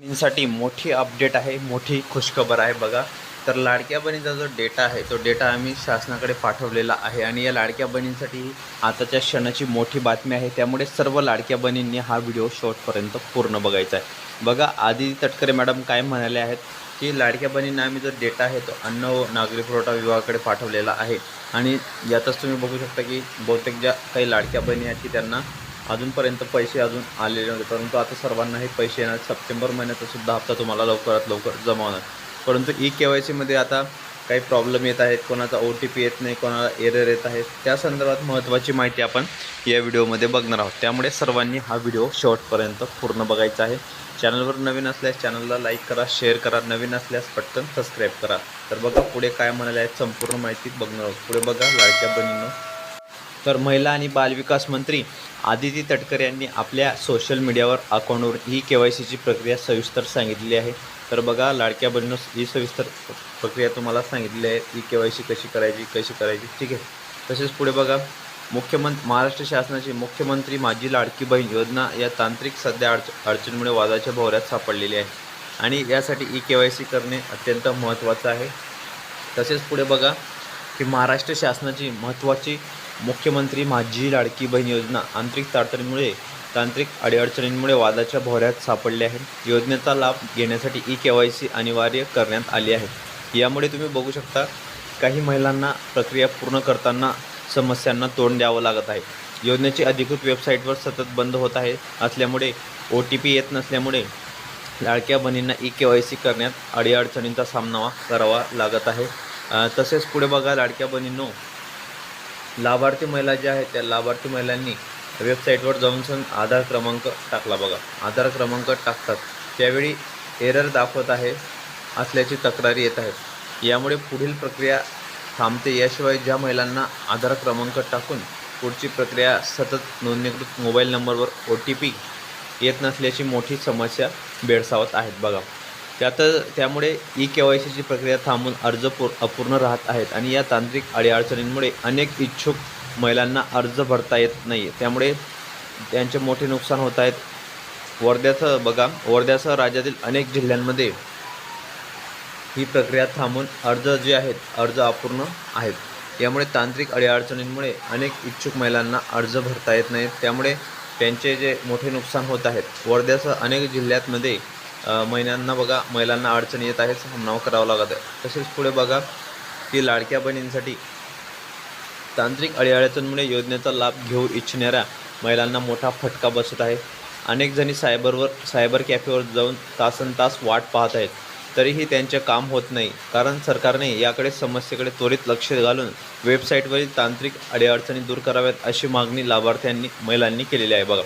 साठी मोठी अपडेट आहे मोठी खुशखबर आहे बघा. तर लाडक्या बहिणीचा जो डेटा आहे तो डेटा आम्ही शासनाकडे पाठवलेला आहे आणि या लाडक्या बहिणींसाठी ही आताच्या क्षणाची मोठी बातमी आहे. त्यामुळे सर्व लाडक्या बहिणींनी हा व्हिडिओ शेवटपर्यंत पूर्ण बघायचा आहे. बघा आधी तटकरे मॅडम काय म्हणाले आहेत की लाडक्या बहिणींना आम्ही जो डेटा आहे तो अन्न व नागरी पुरवठा विभागाकडे पाठवलेला आहे. आणि यातच तुम्ही बघू शकता की बहुतेक ज्या काही लाडक्या बहिणी आहेत की त्यांना अजूनपर्यंत पैसे अजून आलेले नव्हते परंतु आता सर्वांना हे पैसे येणार. सप्टेंबर महिन्याचासुद्धा हप्ता तुम्हाला लवकरात लवकर जमा होणार. परंतु ई के वाय सीमध्ये आता काही प्रॉब्लेम येत आहेत कोणाचा ओ टी पी येत नाही कोणाला एरर येत आहे. त्या संदर्भात महत्त्वाची माहिती आपण या व्हिडिओमध्ये बघणार आहोत. त्यामुळे सर्वांनी हा व्हिडिओ शेवटपर्यंत पूर्ण बघायचा आहे. चॅनलवर नवीन असल्यास चॅनलला लाईक करा शेअर करा. नवीन असल्यास पटकन सबस्क्राईब करा. तर बघा पुढे काय म्हणाले आहेत संपूर्ण माहिती बघणार आहोत. पुढे बघा लाडक्या बहिणींनो. तर महिला आणि बालविकास मंत्री आदिती तटकर यांनी आपल्या सोशल मीडियावर अकाउंटवर ही के वाय सीची प्रक्रिया सविस्तर सांगितलेली आहे. तर बघा लाडक्या बहिणीनं ही सविस्तर प्रक्रिया तुम्हाला सांगितली आहे. ही के वाय सी कशी करायची कशी करायची? ठीक आहे. तसेच पुढे बघा मुख्यमंत्री महाराष्ट्र शासनाची मुख्यमंत्री माझी लाडकी बहीण योजना या तांत्रिक सध्या अडच अडचणीमुळे वादाच्या भोवऱ्यात सापडलेली आहे. आणि यासाठी ई के वाय सी करणे अत्यंत महत्त्वाचं आहे. तसेच पुढे बघा की महाराष्ट्र शासनाची महत्त्वाची मुख्यमंत्री माझी लाडकी बहीण योजना आंतरिक ताडतडीमुळे तांत्रिक अडीअडचणींमुळे वादाच्या भोऱ्यात सापडले आहे. योजनेचा लाभ घेण्यासाठी ई के वाय सी अनिवार्य करण्यात आली आहे. यामुळे तुम्ही बघू शकता काही महिलांना प्रक्रिया पूर्ण करताना समस्यांना तोंड द्यावं लागत आहे. योजनेची अधिकृत वेबसाईटवर सतत बंद होत आहे. असल्यामुळे ओ टी पी येत नसल्यामुळे लाडक्या बहिणींना ई के वाय सी करण्यात अडीअडचणींचा सामना करावा लागत आहे. तसेच पुढे बघा लाडक्या बहिणींनो. लाभार्थी महिला ज्या आहेत त्या लाभार्थी महिलांनी वेबसाईटवर जाऊन सण आधार क्रमांक टाकला बघा. आधार क्रमांक टाकतात. त्यावेळी एरर दाखवत आहे असल्याची तक्रारी येत आहेत. यामुळे पुढील प्रक्रिया थांबते. याशिवाय ज्या महिलांना आधार क्रमांक टाकून पुढची प्रक्रिया सतत नोंदणीकृत मोबाईल नंबरवर ओ टी पी येत नसल्याची मोठी समस्या भेडसावत आहेत बघा. त्यात त्यामुळे ई के वाय सीची प्रक्रिया थांबून अर्ज पूर अपूर्ण राहत आहेत आणि या तांत्रिक अडीअडचणींमुळे अनेक इच्छुक महिलांना अर्ज भरता येत नाही त्यामुळे त्यांचे मोठे नुकसान होत आहेत. वर्ध्याचं बघा वर्ध्यासह राज्यातील अनेक जिल्ह्यांमध्ये ही प्रक्रिया थांबून अर्ज जे आहेत अर्ज अपूर्ण आहेत. यामुळे तांत्रिक अडीअडचणींमुळे अनेक इच्छुक महिलांना अर्ज भरता येत नाहीत. त्यामुळे त्यांचे जे मोठे नुकसान होत आहेत वर्ध्यासह अनेक जिल्ह्यांमध्ये महिलांना बघा महिलांना अडचणी येत आहे सामना करावा लागत आहे. तसेच पुढे बघा की लाडक्या बहिणींसाठी तांत्रिक अडीअडचणीमुळे योजनेचा लाभ घेऊ इच्छिणाऱ्या महिलांना मोठा फटका बसत आहे. अनेक जणी सायबरवर सायबर कॅफेवर जाऊन तासन तास वाट पाहत आहेत. तरीही त्यांचे काम होत नाही. कारण सरकारने याकडे समस्येकडे त्वरित लक्ष घालून वेबसाईटवरील तांत्रिक अडीअडचणी दूर कराव्यात अशी मागणी लाभार्थ्यांनी महिलांनी केलेली आहे. बघा.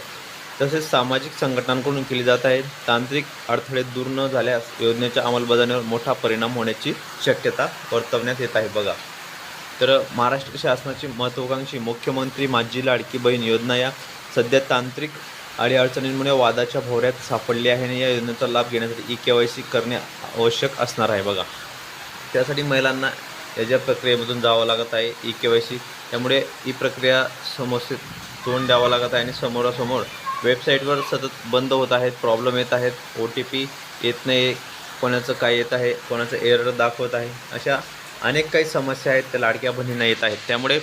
तसेच सामाजिक संघटनांकडून केली जात आहे तांत्रिक अडथळे दूर न झाल्यास योजनेच्या अंमलबजावणीवर मोठा परिणाम होण्याची शक्यता वर्तवण्यात येत आहे बघा. तर महाराष्ट्र शासनाची महत्त्वाकांक्षी मुख्यमंत्री माझी लाडकी बहीण योजना या सध्या तांत्रिक अडीअडचणींमुळे वादाच्या भोवऱ्यात सापडली आहे आणि या योजनेचा लाभ घेण्यासाठी ई के वाय सी करणे आवश्यक असणार आहे बघा. त्यासाठी महिलांना या ज्या प्रक्रियेमधून जावं लागत आहे ई के वाय सी त्यामुळे ही प्रक्रिया समस्येत तोंड द्यावं लागत आहे आणि समोरासमोर वेबसाईटवर सतत बंद होत आहेत प्रॉब्लेम येत आहेत ओ टी पी येत नाही कोणाचं काय येत आहे कोणाचं एरर दाखवत आहे अशा अनेक काही समस्या आहेत त्या लाडक्या बहिणींना येत आहेत. त्यामुळे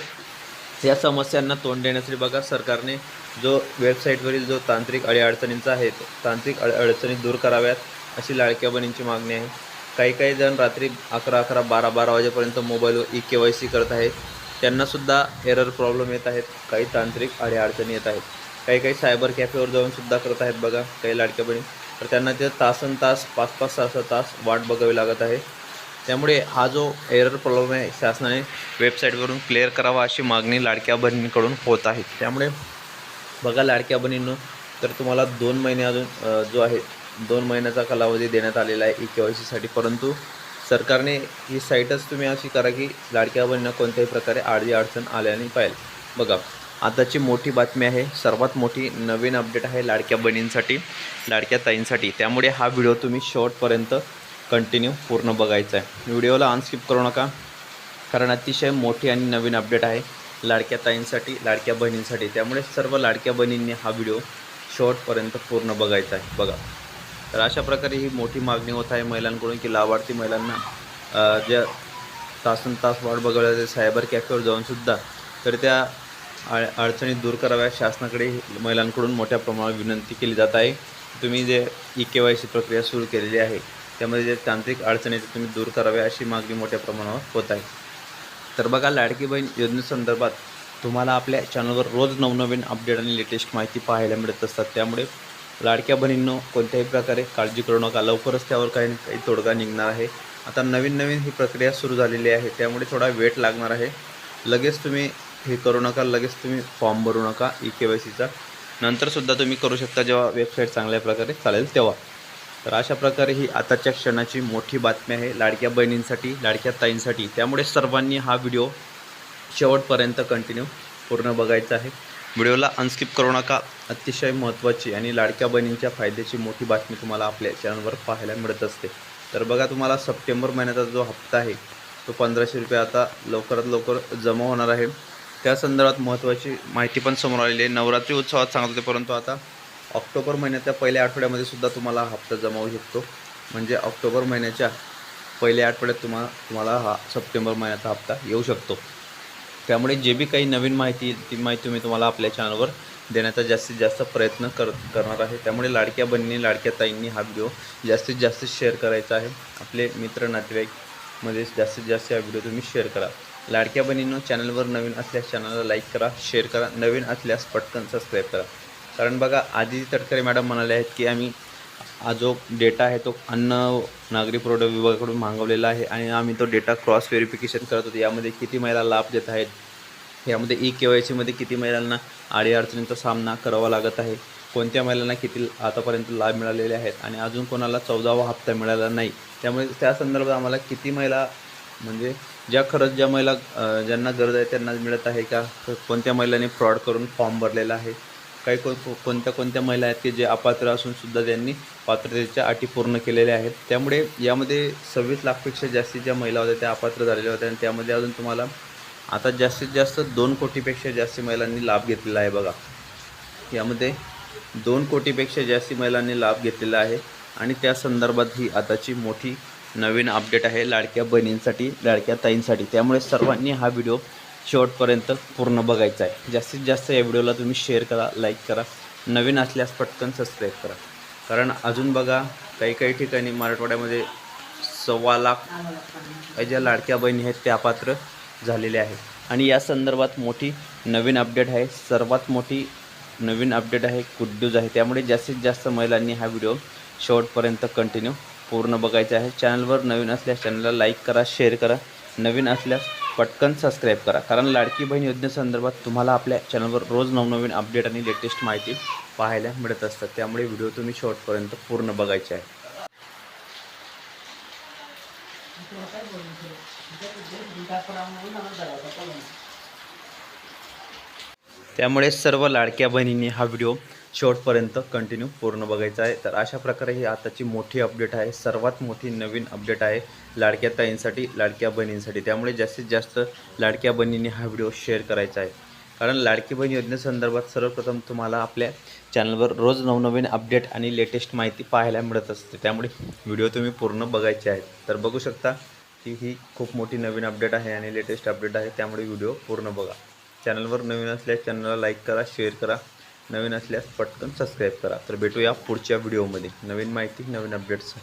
या समस्यांना तोंड देण्यासाठी बघा सरकारने जो वेबसाईटवरील जो तांत्रिक अडीअडचणींचा आहे तांत्रिक अड अडचणी दूर कराव्यात अशी लाडक्या बहिणींची मागणी आहे. काही काही जण रात्री अकरा अकरा बारा बारा वाजेपर्यंत मोबाईलवर ई के वाय सी करत आहेत. त्यांनासुद्धा एरर प्रॉब्लेम येत आहेत काही तांत्रिक अडीअडचणी येत आहेत. काही काही सायबर कॅफेवर जाऊन सुद्धा करत आहेत बघा काही लाडक्या बहिणी तर त्यांना ते तासन तास पाच पाच सहा सहा तास वाट बघावी लागत आहे. त्यामुळे हा जो एरर प्रॉब्लेम आहे शासनाने वेबसाईटवरून क्लिअर करावा अशी मागणी लाडक्या बहिणींकडून होत आहे. त्यामुळे बघा लाडक्या बहिणींनो तर तुम्हाला दोन महिने अजून जो आहे दोन महिन्याचा कालावधी देण्यात आलेला आहे ई के वाय सीसाठी परंतु सरकारने ही साईटच तुम्ही अशी करा की लाडक्या बहिणींना कोणत्याही प्रकारे आडवी अडचण आल्या नाही पाहिजे बघा आताची मोठी बातमी आहे सर्वात मोठी नवीन अपडेट आहे लाडक्या बहिणींसाठी लाडक्या ताईंसाठी. त्यामुळे हा व्हिडिओ तुम्ही शेवटपर्यंत कंटिन्यू पूर्ण बघायचा आहे. व्हिडिओला अनस्किप करू नका कारण अतिशय मोठी आणि नवीन अपडेट आहे लाडक्या ताईंसाठी लाडक्या बहिणींसाठी. त्यामुळे सर्व लाडक्या बहिणींनी हा व्हिडिओ शेवटपर्यंत पूर्ण बघायचा आहे. बघा. तर अशा प्रकारे ही मोठी मागणी होत आहे महिलांकडून की लाभार्थी महिलांना ज्या तासन तास वाट बघायला सायबर कॅफेवर जाऊनसुद्धा तर त्या अडचणी दूर कराव्या शासनाकडे महिलांकडून मोठ्या प्रमाणात विनंती केली जात आहे. तुम्ही जे ई के वाय सी प्रक्रिया सुरू केलेली आहे त्यामध्ये जे तांत्रिक अडचणी आहेत, तुम्ही दूर कराव्या अशी मागणी मोठ्या प्रमाणावर होत आहे. तर बघा लाडकी बहीण योजनेसंदर्भात तुम्हाला आपल्या चॅनलवर रोज नवनवीन अपडेट आणि लेटेस्ट माहिती पाहायला मिळत असतात. त्यामुळे लाडक्या बहिणींनो कोणत्याही प्रकारे काळजी करू नका. लवकरच त्यावर काही ना काही तोडगा निघणार आहे. आता नवीन नवीन ही प्रक्रिया सुरू झालेली आहे. त्यामुळे थोडा वेट लागणार आहे. लगेच तुम्ही हे करू नका लगेच तुम्ही फॉर्म भरू नका ई के वाय सीचा नंतरसुद्धा तुम्ही करू शकता जेव्हा वेबसाईट चांगल्या प्रकारे चालेल तेव्हा. तर अशा प्रकारे ही आताच्या क्षणाची मोठी बातमी आहे लाडक्या बहिणींसाठी लाडक्या ताईंसाठी. त्यामुळे सर्वांनी हा व्हिडिओ शेवटपर्यंत कंटिन्यू पूर्ण बघायचा आहे. व्हिडिओला अनस्किप करू नका. अतिशय महत्त्वाची आणि लाडक्या बहिणींच्या फायद्याची मोठी बातमी तुम्हाला आपल्या चॅनलवर पाहायला मिळत असते. तर बघा तुम्हाला सप्टेंबर महिन्याचा जो हप्ता आहे तो पंधराशे रुपये आता लवकरात लवकर जमा होणार आहे. त्या संदर्भात महत्त्वाची माहिती पण समोर आलेली आहे. नवरात्री उत्सवात सांगत होते परंतु आता ऑक्टोबर महिन्याच्या पहिल्या आठवड्यामध्ये सुद्धा तुम्हाला हप्ता जमा होऊ शकतो. म्हणजे ऑक्टोबर महिन्याच्या पहिल्या आठवड्यात तुम्हाला तुम्हाला हा सप्टेंबर महिन्याचा हप्ता येऊ शकतो. त्यामुळे जे बी काही नवीन माहिती ती माहिती मी तुम्हाला आपल्या चॅनलवर देण्याचा जास्तीत जास्त प्रयत्न कर करणार आहे. त्यामुळे लाडक्या बहिणी लाडक्या ताईंनी हा व्हिडिओ जास्तीत जास्त शेअर करायचा आहे. आपले मित्र नातेवाईकमध्ये जास्तीत जास्त हा व्हिडिओ तुम्ही शेअर करा. लाडक्या बहिणींनो चॅनलवर नवीन असल्यास चॅनलला लाईक करा शेअर करा नवीन असल्यास पटकन सबस्क्राईब करा. कारण बघा आदिती तटकरे मॅडम म्हणाले आहेत की आम्ही हा जो डेटा आहे तो अन्न नागरी पुरवठा विभागाकडून मागवलेला आहे आणि आम्ही तो डेटा क्रॉस व्हेरिफिकेशन करत होतो. यामध्ये किती महिला लाभ देत आहेत? यामध्ये ई के वाय सीमध्ये किती महिलांना अडीअडचणींचा सामना करावा लागत आहे? कोणत्या महिलांना किती आतापर्यंत लाभ मिळालेले आहेत? आणि अजून कोणाला चौदावा हप्ता मिळाला नाही? त्यामुळे त्या संदर्भात आम्हाला किती महिला म्हणजे ज्या खरंच ज्या महिला ज्यांना गरज आहे त्यांना मिळत आहे का? कोणत्या महिलांनी फ्रॉड करून फॉर्म भरलेला आहे? काही को कोणत्या कोणत्या महिला आहेत की जे अपात्र असूनसुद्धा त्यांनी पात्रतेच्या अटी पूर्ण केलेल्या आहेत? त्यामुळे यामध्ये सव्वीस लाखपेक्षा जास्तीत ज्या महिला होत्या त्या अपात्र झालेल्या होत्या आणि त्यामध्ये अजून तुम्हाला आता जास्तीत जास्त दोन कोटीपेक्षा जास्त महिलांनी लाभ घेतलेला आहे बघा. यामध्ये दोन कोटीपेक्षा जास्ती महिलांनी लाभ घेतलेला आहे आणि त्या संदर्भात ही आताची मोठी नवीन अपडेट आहे लाडक्या बहिणींसाठी लाडक्या ताईंसाठी. त्यामुळे सर्वांनी हा व्हिडिओ शेवटपर्यंत पूर्ण बघायचा आहे. जास्तीत जास्त या व्हिडिओला तुम्ही शेअर करा लाईक करा. नवीन असल्यास पटकन सबस्क्राईब करा. कारण अजून बघा काही काही ठिकाणी मराठवाड्यामध्ये सव्वा लाख ज्या लाडक्या बहिणी आहेत त्या पात्र झालेल्या आहेत. आणि या संदर्भात मोठी नवीन अपडेट आहे. सर्वात मोठी नवीन अपडेट आहे गुड न्यूज आहे. त्यामुळे जास्तीत जास्त महिलांनी हा व्हिडिओ शेवटपर्यंत कंटिन्यू पूर्ण बघायचे आहे. चॅनलवर नवीन असल्यास चॅनलला लाईक करा शेअर करा. नवीन असल्यास पटकन सबस्क्राईब करा. कारण लाडकी बहीण योजनेसंदर्भात तुम्हाला आपल्या चॅनलवर रोज नवनवीन अपडेट आणि लेटेस्ट माहिती पाहायला मिळत असतात. त्यामुळे व्हिडिओ तुम्ही शॉर्टपर्यंत पूर्ण बघायचे आहे. त्यामुळे सर्व लाडक्या बहिणींनी हा व्हिडिओ शेवटपर्यंत कंटिन्यू पूर्ण बघायचा आहे. तर अशा प्रकारे ही आताची मोठी अपडेट आहे. सर्वात मोठी नवीन अपडेट आहे लाडक्या ताईंसाठी लाडक्या बहिणींसाठी. त्यामुळे जास्तीत जास्त लाडक्या बहिणींनी हा व्हिडिओ शेअर करायचा आहे. कारण लाडकी बहीण योजनेसंदर्भात सर्वप्रथम तुम्हाला आपल्या चॅनलवर रोज नवनवीन अपडेट आणि लेटेस्ट माहिती पाहायला मिळत असते. त्यामुळे व्हिडिओ तुम्ही पूर्ण बघायचे आहेत. तर बघू शकता की ही खूप मोठी नवीन अपडेट आहे आणि लेटेस्ट अपडेट आहे. त्यामुळे व्हिडिओ पूर्ण बघा. चॅनलवर नवीन असल्यास चॅनलला लाईक करा शेअर करा. नवीन असल्यास पटकन सबस्क्राईब करा. तर भेटूया पुढच्या व्हिडिओमध्ये नवीन माहिती नवीन अपडेट्स